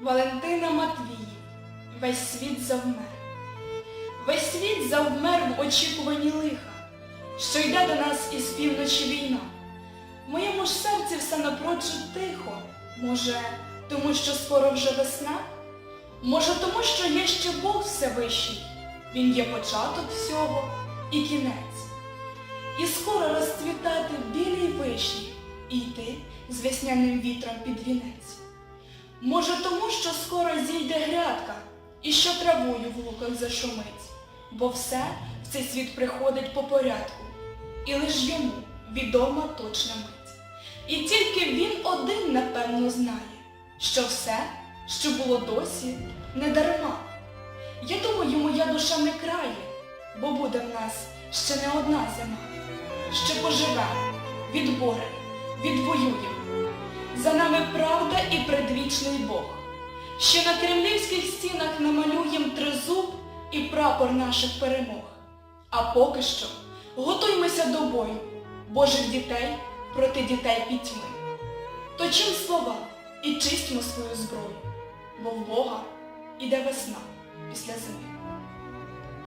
Валентина Матвіїв. Весь світ завмер. Весь світ завмер в очікуванні лиха, що йде до нас із півночі війна. В моєму ж серці все напрочуд тихо. Може, тому що скоро вже весна? Може, тому що є ще Бог Всевищий. Він є початок всього і кінець. І скоро розцвітати білій вишні і йти з весняним вітром під вінець. Може, тому що скоро зійде грядка, і що травою в луках зашумить, бо все в цей світ приходить по порядку, і лиш йому відома точна мить. І тільки він один, напевно, знає, що все, що було досі, не дарма. Я думаю, моя душа не крає, бо буде в нас ще не одна зима. Ще поживемо, відборем, відвоюємо. За нами правда і предвічний Бог. Ще на кремлівських стінах намалюєм тризуб і прапор наших перемог. А поки що готуймося до бою Божих дітей проти дітей пітьми. Точим слова і чистьмо свою зброю, бо в Бога іде весна після зими.